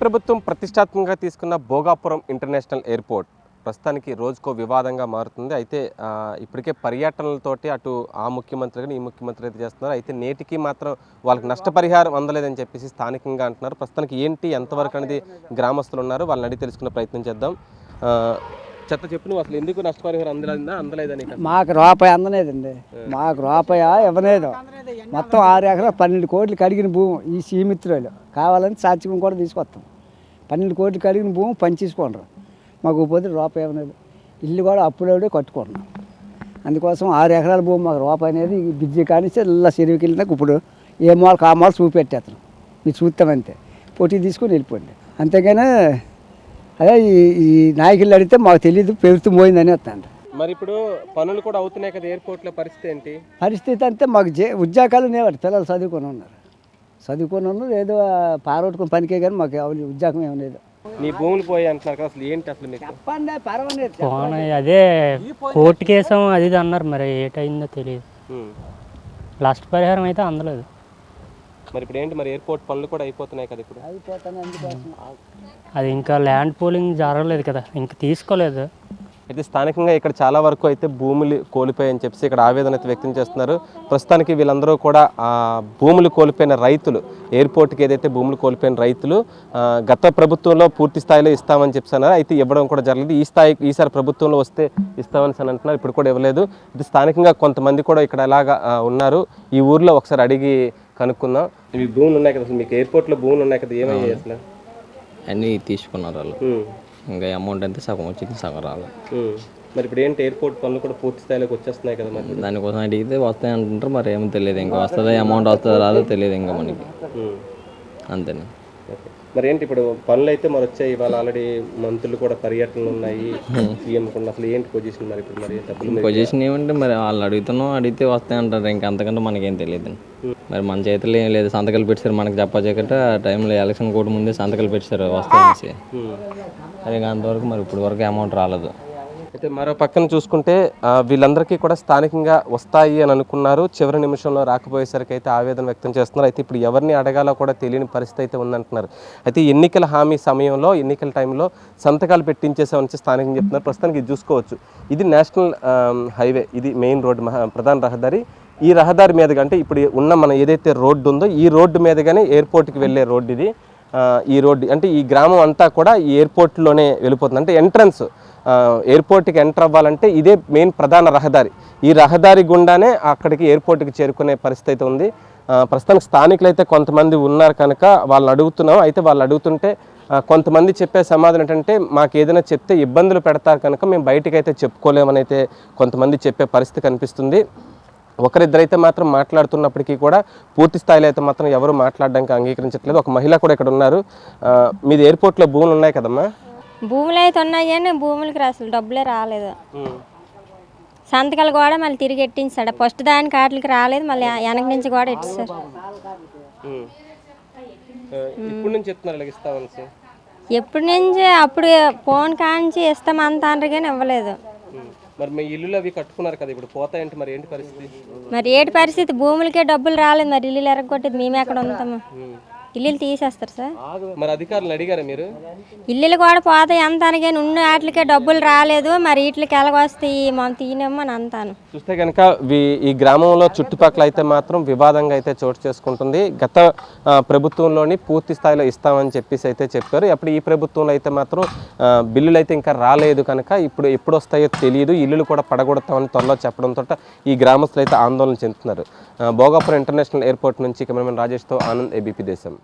ప్రభుత్వం ప్రతిష్టాత్మకంగా తీసుకున్న భోగాపురం ఇంటర్నేషనల్ ఎయిర్పోర్ట్ ప్రస్తుతానికి రోజుకో వివాదంగా మారుతుంది. అయితే ఇప్పటికే పర్యటనలతోటి అటు ఆ ముఖ్యమంత్రి కానీ ఈ ముఖ్యమంత్రి అయితే చేస్తున్నారు. అయితే నేటికి మాత్రం వాళ్ళకి నష్టపరిహారం అందలేదని చెప్పేసి స్థానికంగా అంటున్నారు. ప్రస్తుతానికి ఏంటి ఎంతవరకు అనేది గ్రామస్తులు ఉన్నారు వాళ్ళని అడిగి తెలుసుకునే ప్రయత్నం చేద్దాం. చెత్త చెప్పు నువ్వు అసలు ఎందుకు నష్టపరిహారం అందలేదా? అందలేదని మాకు రూపాయి అందలేదండి. మాకు రూపాయి ఇవ్వలేదు. మొత్తం ఆరు ఎకరాలు పన్నెండు కోట్లు కడిగిన భూమి ఈ సీమిత్రులు. కావాలని సాత్వికం కూడా తీసుకొస్తాం. పన్నెండు కోట్లు కడిగిన భూమి పని తీసుకుంటారు మాకు పోతే రూపాయి ఇవ్వలేదు. ఇల్లు కూడా అప్పుడే కట్టుకుంటున్నాం అందుకోసం ఆరు ఎకరాల భూమి మాకు రూపాయి అనేది బిజ్జి కానిస్తే ఇలా చెరువుకి వెళ్ళినాక ఇప్పుడు ఏ మూల కా మూల చూపెట్టేస్తాం. మీరు చూస్తామంతే పొట్టి తీసుకొని వెళ్ళిపోండి. అంతేగాని అదే ఈ ఈ నాయకులు అడిగితే మాకు తెలియదు ప్రభుత్వం పోయిందని వస్తాను మరి ఇప్పుడు పనులు కూడా అవుతున్నాయి కదా ఎయిర్పోర్ట్లో పరిస్థితి ఏంటి? పరిస్థితి అంతే మాకు జే ఉద్యోగాలు లేవాడు పిల్లలు చదువుకొని ఉన్నారు. చదువుకొని ఉన్నారు ఏదో పారొట్టుకుని పనికే కానీ మాకు ఎవరి ఉద్యోగం ఏం లేదు. నీ భూములు పోయి అంటున్నారు కదా అసలు ఏంటి అసలు మీకు? చెప్పండి పర్వాలేదు పోనీ అదే కోర్టు కేసం అది ఇది అన్నారు మరి ఏటైందో తెలియదు ఉమ్. లాస్ట్ పరిహారం అయితే అందలేదు. మరి ఇప్పుడు ఏంటి మరి ఎయిర్పోర్ట్ పనులు కూడా అయిపోతున్నాయి కదా ఇప్పుడు? అది ఇంకా ల్యాండ్ పూలింగ్ జరగలేదు కదా ఇంకా తీసుకోలేదు. అయితే స్థానికంగా ఇక్కడ చాలా వరకు అయితే భూములు కోల్పోయాయని చెప్పేసి ఇక్కడ ఆవేదన అయితే వ్యక్తం చేస్తున్నారు. ప్రస్తుతానికి వీళ్ళందరూ కూడా ఆ భూములు కోల్పోయిన రైతులు ఎయిర్పోర్ట్కి ఏదైతే భూములు కోల్పోయిన రైతులు గత ప్రభుత్వంలో పూర్తి స్థాయిలో ఇస్తామని చెప్తున్నారు అయితే ఇవ్వడం కూడా జరగలేదు. ఈ స్థాయి ఈసారి ప్రభుత్వంలో వస్తే ఇస్తామని అని అంటున్నారు. ఇప్పుడు కూడా ఇవ్వలేదు. ఇది స్థానికంగా కొంతమంది కూడా ఇక్కడ ఎలాగా ఆ, ఉన్నారు. ఈ ఊర్లో ఒకసారి అడిగి కనుక్కుందాం. ఇవి భూములు ఉన్నాయి కదా అసలు మీకు ఎయిర్పోర్ట్లో భూములు ఉన్నాయి కదా ఏమయ్యాయి అసలు? అన్నీ తీసుకున్నారు వాళ్ళు. ఇంకా అమౌంట్ అయితే సగం వచ్చింది సగం రాలేదు. మరి ఇప్పుడు ఏంటి ఎయిర్పోర్ట్ పనులు కూడా పూర్తి స్థాయిలోకి వచ్చేస్తున్నాయి కదా మరి దానికోసం అడిగితే వస్తాయి అంటుంటారు మరి ఏమో తెలియదు. ఇంకా వస్తుందా అమౌంట్ వస్తుందా రాదో తెలియదు ఇంకా మనకి. అంతేనా. మరి ఏంటి ఇప్పుడు పనులు అయితే మరి వచ్చాయి ఇవాళ ఆల్రెడీ మంత్రులు కూడా పర్యటనలు ఉన్నాయి సీఎం కూడా అసలు ఏంటి పొజిషన్ మరి ఇప్పుడు మీరు- పొజిషన్ ఏమంటే మరి వాళ్ళు అడుగుతున్నాం అడిగితే వస్తాయి అంటారు. ఇంకా అంతకంటే మనకేం తెలియదు. మరి మన చేతిలో ఏం లేదు. సంతకాలు పెట్టారు మనకి చెప్పచ్చకట ఆ టైంలో ఎలక్షన్ కోడ్ ముందే సంతకాలు పెట్టారు వస్తాయనేసి ఇంకా అంతవరకు మరి ఇప్పుడు వరకు అమౌంట్ రాలేదు. అయితే మరో పక్కన చూసుకుంటే వీళ్ళందరికీ కూడా స్థానికంగా వస్తాయి అని అనుకున్నారు. చివరి నిమిషంలో రాకపోయేసరికి అయితే ఆవేదన వ్యక్తం చేస్తున్నారు. అయితే ఇప్పుడు ఎవరిని అడగాలో కూడా తెలియని పరిస్థితి అయితే ఉందంటున్నారు. అయితే ఎన్నికల హామీ సమయంలో ఎన్నికల టైంలో సంతకాలు పెట్టించేసామని స్థానికంగా చెప్తున్నారు. ప్రస్తుతానికి ఇది చూసుకోవచ్చు. ఇది నేషనల్ హైవే. ఇది మెయిన్ రోడ్డు మహా ప్రధాన రహదారి. ఈ రహదారి మీదుగా అంటే ఇప్పుడు ఉన్న మన ఏదైతే రోడ్డు ఉందో ఈ రోడ్డు మీదుగానే ఎయిర్పోర్ట్కి వెళ్ళే రోడ్డు ఇది. ఈ రోడ్డు అంటే ఈ గ్రామం అంతా కూడా ఈ ఎయిర్పోర్ట్లోనే వెళ్ళిపోతుంది. అంటే ఎంట్రన్స్ ఎయిర్పోర్ట్కి ఎంటర్ అవ్వాలంటే ఇదే మెయిన్ ప్రధాన రహదారి. ఈ రహదారి గుండానే అక్కడికి ఎయిర్పోర్ట్కి చేరుకునే పరిస్థితి అయితే ఉంది. ప్రస్తుతానికి స్థానికులు అయితే కొంతమంది ఉన్నారు కనుక వాళ్ళని అడుగుతున్నాం. అయితే వాళ్ళు అడుగుతుంటే కొంతమంది చెప్పే సమాధానం ఏంటంటే మాకు ఏదైనా చెప్తే ఇబ్బందులు పెడతారు కనుక మేము బయటికి అయితే చెప్పుకోలేమని అయితే కొంతమంది చెప్పే పరిస్థితి కనిపిస్తుంది. ఒకరిద్దరైతే మాత్రం మాట్లాడుతున్నప్పటికీ కూడా పూర్తి స్థాయిలో అయితే మాత్రం ఎవరు మాట్లాడడానికి అంగీకరించట్లేదు. ఒక మహిళ కూడా ఇక్కడ ఉన్నారు. మీది ఎయిర్పోర్ట్లో భూములు ఉన్నాయి కదమ్మా? భూములు అయితే ఉన్నాయి కానీ భూములకి అసలు డబ్బులే రాలేదు. సంతకాలు కూడా మళ్ళీ తిరిగి ఎట్టించాడు ఫస్ట్ దానికి వాటికి రాలేదు మళ్ళీ వెనక నుంచి కూడా ఎట్టిస్తారు ఇప్పుడు నుంచి చెప్తున్నారు ఎప్పటి నుంచి? అప్పుడు ఫోన్ కాంచి ఇస్తామంత అనరు కానీ ఇవ్వలేదు. మరి మీ ఇల్లులు అవి కట్టుకున్నారు కదా ఇప్పుడు పోతాయంటే మరి ఏంటి పరిస్థితి? మరి ఏటి పరిస్థితి? భూములకే డబ్బులు రాలేదు మరి ఇల్లు ఎరగొట్టేది మేము ఎక్కడ ఉంటాము. ఇల్లులు తీసేస్తారు సార్. మరి అధికారులు అడిగారా మీరు? ఇల్లులు కూడా పోతాయి అనగాని ఉన్న వాటికే డబ్బులు రాలేదు. మరి వీటికి ఎలాగొస్తాయి మనం తీయనేమో అని అంతాను చూస్తే కనుక ఈ గ్రామంలో చుట్టుపక్కల అయితే మాత్రం వివాదంగా అయితే చోటు చేసుకుంటుంది. గత ప్రభుత్వంలోని పూర్తి స్థాయిలో ఇస్తామని చెప్పేసి అయితే చెప్పారు. అప్పుడు ఈ ప్రభుత్వంలో అయితే మాత్రం బిల్లులు అయితే ఇంకా రాలేదు కనుక ఇప్పుడు ఎప్పుడు వస్తాయో తెలియదు. ఇల్లులు కూడా పడగొడతామని త్వరలో చెప్పడంతో ఈ గ్రామస్తులు అయితే ఆందోళన చెందుతున్నారు. భోగాపురం ఇంటర్నేషనల్ ఎయిర్పోర్ట్ నుంచి కెమెరామెన్ రాజేష్తో ఆనంద్ ఏబీపీ దేశం.